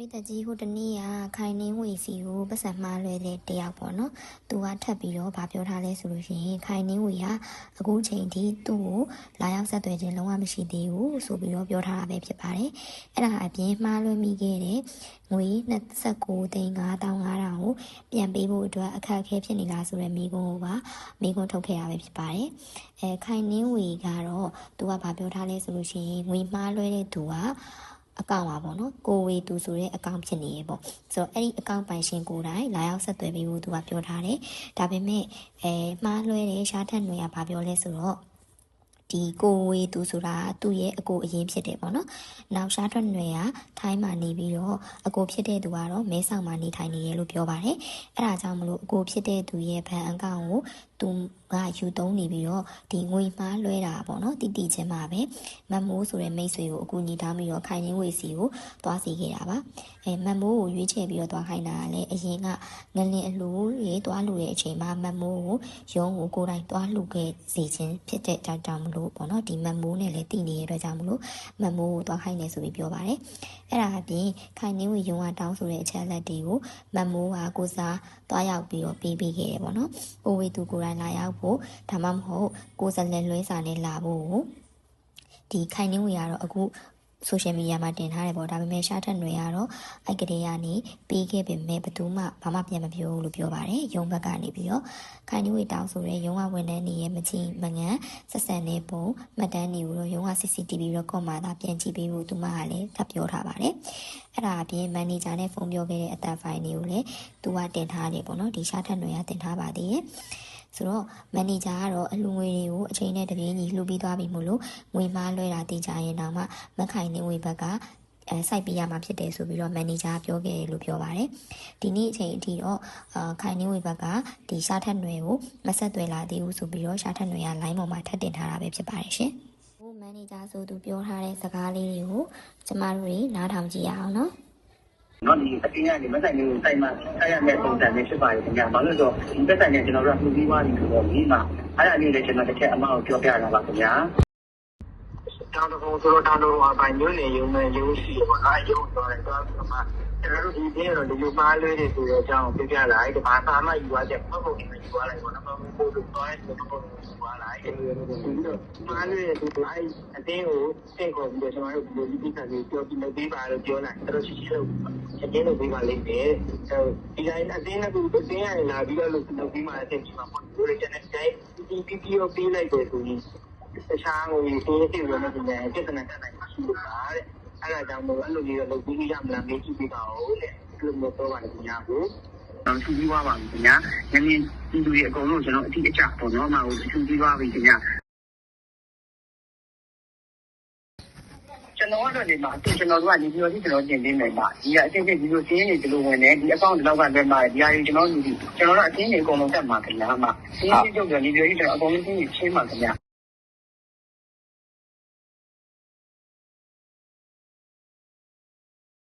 ရိသတ်ကြီးဟိုတနေ့ကခိုင်နှင်းဝေစီကိုပတ်စံမှားလွဲတဲ့တယောက်ပေါ့နော်။သူကထပ်ပြီးတော့ဗာပြောထားလဲဆိုလို့ရှိရင်ခိုင်နှင်းဝေကအခုချိန်ထိသူ့ကိုလာရောက်ဆက်သွယ်ခြင်းလုံးဝမရှိသေးဘူးဆိုပြီးတော့ပြောထားတာပဲဖြစ်ပါတယ်။အဲ့ဒါအပြင်မှားလွဲမိခဲ့တဲ့ငွေ29သိန်း5500ကိုပြန်ပေးဖို့အတွက်အခက်အခဲဖြစ်နေလားဆိုတဲ့မိကုန်းကိုပါမိကုန်းထုတ်ခဲ့ရပဲဖြစ်ပါတယ်။အဲခိုင်နှင်းဝေကတော့သူကဗာပြောထားလဲဆိုလို့ရှိရင်ငွေမှားလွဲတဲ့သူက အကောင့်ပါပေါ့နော်ကိုဝေသူဆိုတဲ့အကောင့်ဖြစ်နေရေပေါ့ဆိုတော့အဲ့ဒီအကောင့်ပိုင်ရှင်ကိုယ်တိုင်လာရောက်ဆက်သွယ်ပြီးဘူးသူကပြောထားတယ်ဒါပေမဲ့အဲမှားလွဲတယ်ရှားထက်တွေကဘာပြောလဲဆိုတော့ဒီကိုဝေသူဆိုတာသူ့ရဲ့အကိုအရင်ဖြစ်တယ်ပေါ့နော်။နောက်ရှားထွက်နယ်ကထိုင်းမှာနေပြီးတော့အကိုဖြစ်တဲ့သူကတော့မဲဆောက်မှာနေထိုင်နေရလို့ပြောပါတယ်။အဲဒါကြောင့်မလို့အကိုဖြစ်တဲ့သူရဲ့ဘဏ်အကောင့်ကို သူကယူသုံးနေပြီးတော့ဒီငွေမှားလွဲတာပေါ့နော်တိတိချင်းမှာပဲမတ်မိုးဆိုတဲ့မိတ်ဆွေကိုအကူညီတောင်းပြီးတော့ခိုင်ရင်းဝေစီကိုသွားစီခဲ့တာပါအဲမတ်မိုးကိုရွေးချယ်ပြီးတော့သွားခိုင်းတာကလည်းအရင်ကငလင်အလူတွေသွားလူတဲ့အချိန်မှာမတ်မိုးကိုရုံးကိုကိုယ်တိုင်သွားလူခဲ့စီခြင်းဖြစ်တဲ့ကြောင့်ကြောင့်မလို့ပေါ့နော်ဒီမတ်မိုးနဲ့လည်းတည်နေတဲ့အတွက်ကြောင့်မလို့မတ်မိုးကိုသွားခိုင်းတယ်ဆိုပြီးပြောပါတယ်အဲ့ဒါအပြင်ခိုင်ရင်းဝေရုံးကတောင်းဆိုတဲ့အချက်လက်တွေကိုမတ်မိုးကကိုစားသွားရောက်ပြီးတော့ပေးပေးခဲ့တယ်ပေါ့နော်ကိုဝေသူကိုယ်တိုင်လာရောက်ဖို့ဒါမှမဟုတ်ကိုယ်စလဲလွဲစာနဲ့လာဖို့ကိုဒီခိုင်နှင်းဝေကတော့အခုဆိုရှယ်မီဒီယာမှာတင်ထားတယ်ပေါ့ဒါပေမဲ့ရှားထက်တွေကတော့အဲ့ကလေးကနေပြီးခဲ့ပေမဲ့ဘယ်သူမှဘာမှပြန်မပြောဘူးလို့ပြောပါတယ်ရုံဘက်ကနေပြီးတော့ခိုင်နှင်းဝေတောင်းဆိုတဲ့ရုံကဝန်ထမ်းနေရဲ့မချင်းမငန်းဆက်ဆံနေပုံမှတ်တမ်းတွေကိုတော့ရုံက CCTV record မှာသာပြန်ကြည့်ပေးဖို့သူမကလည်းထပ်ပြောထားပါတယ်အဲ့ဒါအပြင်မန်နေဂျာနဲ့ဖုန်းပြောခဲ့တဲ့အသက်ဖိုင်တွေကိုလည်းသူကတင်ထားတယ်ပေါ့နော်ဒီရှားထက်တွေကတင်ထားပါသေးတယ် ဆိုတော့မန်နေဂျာကတော့အလူငွေတွေကိုအချိန်နဲ့တပြေးညီလှူပြီးသွားပြီမို့လို့ငွေမားလွှဲတာတည်ကြရင်တော့မှမခိုင်နေငွေဘက်ကအဲစိုက်ပေးရမှာဖြစ်တယ်ဆိုပြီးတော့မန်နေဂျာပြောခဲ့တယ်လို့ပြောပါတယ်ဒီနေ့အချိန်အထိတော့အာခိုင်နေငွေဘက်ကဒီရှားထက်နွယ်ကိုမဆက်သွယ်လာသေးဘူးဆိုပြီးတော့ရှားထက်နွယ်က line ပေါ်မှာထပ်တင်ထားတာပဲဖြစ်ပါတယ်ရှင်ဟိုမန်နေဂျာဆိုသူပြောထားတဲ့စကားလေးတွေကိုကျမတို့တွေနားထောင်ကြည့်ရအောင်နော် နော်ဒီအတင်းကနေမဆိုင်နေစိုက်မှဆိုင်ရမယ့်ပုံစံမျိုးဖြစ်ပါတယ်ခင်ဗျာ။ဘာလို့လဲဆိုတော့ဒီသက်ဆိုင်နေကျွန်တော်တို့ကမှုပြီးသွားပြီဆိုတော့ဒီမှာအဲ့ဒါလေးလည်းကျွန်တော်တစ်ချက်အမအောင်ပြောပြတာပါခင်ဗျာ။တောင်းတော့ဆိုတော့တောင်းတော့အပိုင်းမျိုးနေရုံနဲ့ရုံရှိပေါ့နော်။ရုံတော့လည်းတော့ဆိုမှ ကျွန်တော်တို့ဒီနေ့တော့ဒီလိုမှားလွဲတယ်ဆိုတော့အကြောင်းပြပြလိုက်ဒီမှာသာမယူရတဲ့ပုံပုံတွေယူရလိုက်ပေါ့နော်။ပုံပုံတွေတော့အဲ့ဒီပုံပုံတွေယူရလိုက်ဒီလိုမှားလွဲတယ်ဒီတိုင်းအတင်းကိုစိတ်ခေါ်ပြီးတော့ကျွန်တော်တို့ဒီလိုဒီကိစ္စလေးပြောပြီးလုပ်ပေးပါလို့ပြောလိုက်တော်တော်ရှိရှိလို့အတင်းလုပ်ပေးပါလိမ့်မယ်အဲဒီတိုင်းအတင်းနဲ့ကိုအတင်းရလာပြီးတော့လုပ်လုပ်ပြီးမှအတင်းဒီမှာပေါ့ဒီလိုကျန်တဲ့တိုင်းဒီပီပီကိုပေးလိုက်တယ်ဆိုရင်တခြားကိုဒီသိသိဝင်နေတယ်ပြဿနာတက်နိုင်ရှိလို့ပါတဲ့ အဲ့ဒါကြောင့်မို့အဲ့လိုကြီးတော့လုပ်ပြီးရမလားမေးကြည့်ပေးပါဦးတဲ့အဲ့လိုမျိုးတော့ပါတယ်ညာကိုတော့သူပြီးသွားပါပြီညာနည်းနည်းဒီလူတွေအကုန်လုံးကျွန်တော်အတိအကျပေါ့နော်မဟုတ်သူပြီးသွားပြီညာကျွန်တော်ကတော့ဒီမှာသူကျွန်တော်တို့ကနေပြီးတော့ကျွန်တော်တင်ပေးမယ်ပါဒီကအချင်းချင်းဒီလိုစင်းနေဒီလိုဝင်နေဒီအကောင့်ဒီလောက်ကလည်းမှာဒီဟာကြီးကျွန်တော်လူကြီးကျွန်တော်တို့အချင်းကြီးအကုန်လုံးတက်မှာခင်ဗျာမှာစင်းကြီးကျုပ်တယ်ဒီလိုကြီးကျွန်တော်အကုန်လုံးစင်းကြီးချင်းမှာခင်ဗျာ